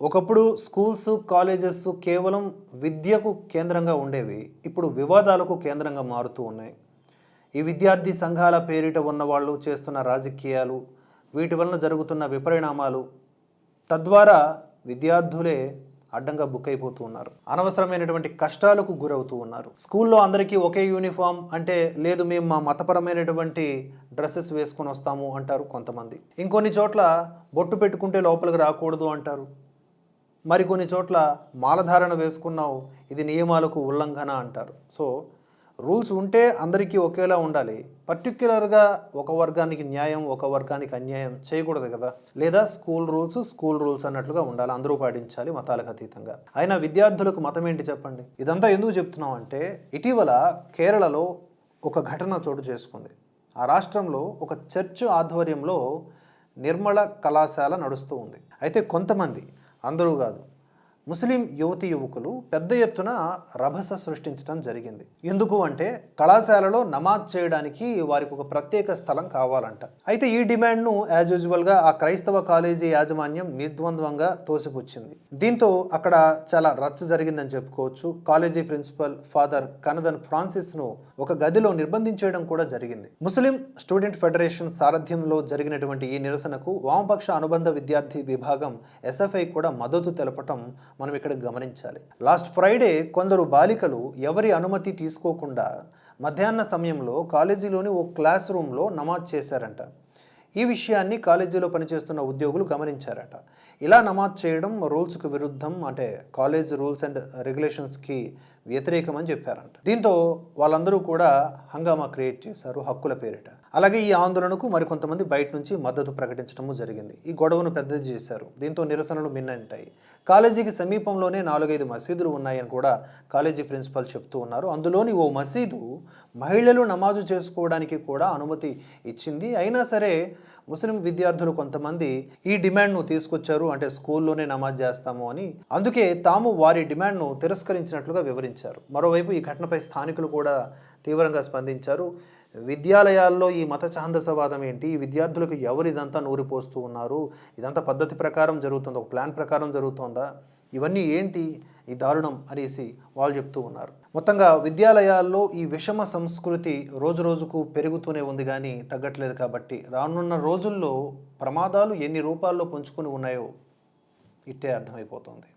ఒకప్పుడు schools colleges కేవలం విద్యకు కేంద్రంగా ఉండేవి ఇప్పుడు వివాదాలకు కేంద్రంగా మారుతూ ఉన్నాయి. ఈ విద్యార్థి సంఘాల పేరిట ఉన్నవాళ్ళు చేస్తున్న రాజకీయాలు వీటి వలన జరుగుతున్న విపరిణామాలు తద్వారా విద్యార్థులే అడ్డంగా బుక్ అయిపోతూ ఉన్నారు. అనవసరమైనటువంటి కష్టాలకు గురవుతూ ఉన్నారు. స్కూల్లో అందరికీ ఒకే యూనిఫామ్ అంటే లేదు మేము మా మతపరమైనటువంటి డ్రెస్సెస్ వేసుకొని వస్తాము అంటారు కొంతమంది. ఇంకొన్ని చోట్ల బొట్టు పెట్టుకుంటే లోపలికి రాకూడదు అంటారు. మరికొన్ని చోట్ల మాలధారణ వేసుకున్నావు ఇది నియమాలకు ఉల్లంఘన అంటారు. సో రూల్స్ ఉంటే అందరికీ ఒకేలా ఉండాలి. పర్టిక్యులర్గా ఒక వర్గానికి న్యాయం ఒక వర్గానికి అన్యాయం చేయకూడదు కదా. లేదా స్కూల్ రూల్స్ స్కూల్ రూల్స్ అన్నట్లుగా ఉండాలి అందరూ పాటించాలి మతాలకు అతీతంగా. అయినా విద్యార్థులకు మతం ఏంటి చెప్పండి? ఇదంతా ఎందుకు చెప్తున్నాం అంటే ఇటీవల కేరళలో ఒక ఘటన చోటు చేసుకుంది. ఆ రాష్ట్రంలో ఒక చర్చ్ ఆధ్వర్యంలో నిర్మల కళాశాల నడుస్తూ ఉంది. అయితే కొంతమంది అందరూ కాదు. ముస్లిం యువతి యువకులు పెద్ద ఎత్తున రభస సృష్టించడం జరిగింది. ఎందుకు అంటే కళాశాలలో నమాజ్ చేయడానికి వారికి ఒక ప్రత్యేక స్థలం కావాలంట. అయితే ఈ డిమాండ్ను యాజ్ యూజువల్గా ఆ క్రైస్తవ కాలేజీ యాజమాన్యం నిర్ద్వంద్వంగా తోసిపుచ్చింది. దీంతో అక్కడ చాలా రచ్చ జరిగిందని చెప్పుకోవచ్చు. కాలేజీ ప్రిన్సిపల్ ఫాదర్ కనదన్ ఫ్రాన్సిస్ను ఒక గదిలో నిర్బంధించేయడం కూడా జరిగింది. ముస్లిం స్టూడెంట్ ఫెడరేషన్ సారథ్యంలో జరిగినటువంటి ఈ నిరసనకు వామపక్ష అనుబంధ విద్యార్థి విభాగం ఎస్ఎఫ్ఐ కూడా మద్దతు తెలపటం మనం ఇక్కడ గమనించాలి. లాస్ట్ ఫ్రైడే కొందరు బాలికలు ఎవరి అనుమతి తీసుకోకుండా మధ్యాహ్న సమయంలో కాలేజీలోని ఓ క్లాస్ రూమ్లో నమాజ్ చేశారంట. ఈ విషయాన్ని కాలేజీలో పనిచేస్తున్న ఉద్యోగులు గమనించారట. ఇలా నమాజ్ చేయడం రూల్స్కి విరుద్ధం అంటే కాలేజ్ రూల్స్ అండ్ రెగ్యులేషన్స్కి వ్యతిరేకం అని చెప్పారంట. దీంతో వాళ్ళందరూ కూడా హంగామా క్రియేట్ చేశారు హక్కుల పేరిట. అలాగే ఈ ఆందోళనకు మరికొంతమంది బయట నుంచి మద్దతు ప్రకటించడము జరిగింది. ఈ గొడవను పెద్దది చేశారు. దీంతో నిరసనలు మిన్నంటాయి. కాలేజీకి సమీపంలోనే నాలుగైదు మసీదులు ఉన్నాయని కూడా కాలేజీ ప్రిన్సిపల్ చెప్తూ ఉన్నారు. అందులోని ఓ మసీదు మహిళలు నమాజు చేసుకోవడానికి కూడా అనుమతి ఇచ్చింది. అయినా సరే ముస్లిం విద్యార్థులు కొంతమంది ఈ డిమాండ్ను తీసుకొచ్చారు. అంటే స్కూల్లోనే నమాజ్ చేస్తాము అని. అందుకే తాము వారి డిమాండ్ను తిరస్కరించినట్లుగా వివరించారు. మరోవైపు ఈ ఘటనపై స్థానికులు కూడా తీవ్రంగా స్పందించారు. విద్యాలయాల్లో ఈ మత ఛాందసవాదం ఏంటి? ఈ విద్యార్థులకు ఎవరు ఇదంతా నూరిపోస్తూ ఉన్నారు? ఇదంతా పద్ధతి ప్రకారం జరుగుతుంది? ఒక ప్లాన్ ప్రకారం జరుగుతుందా? ఇవన్నీ ఏంటి? ఈ దారుణం అనేసి వాళ్ళు చెప్తూ ఉన్నారు. మొత్తంగా విద్యాలయాల్లో ఈ విషమ సంస్కృతి రోజు రోజుకు పెరుగుతూనే ఉంది కానీ తగ్గట్లేదు కాబట్టి రానున్న రోజుల్లో ప్రమాదాలు ఎన్ని రూపాల్లో పుంజుకొని ఉన్నాయో ఇట్టే అర్థమైపోతుంది.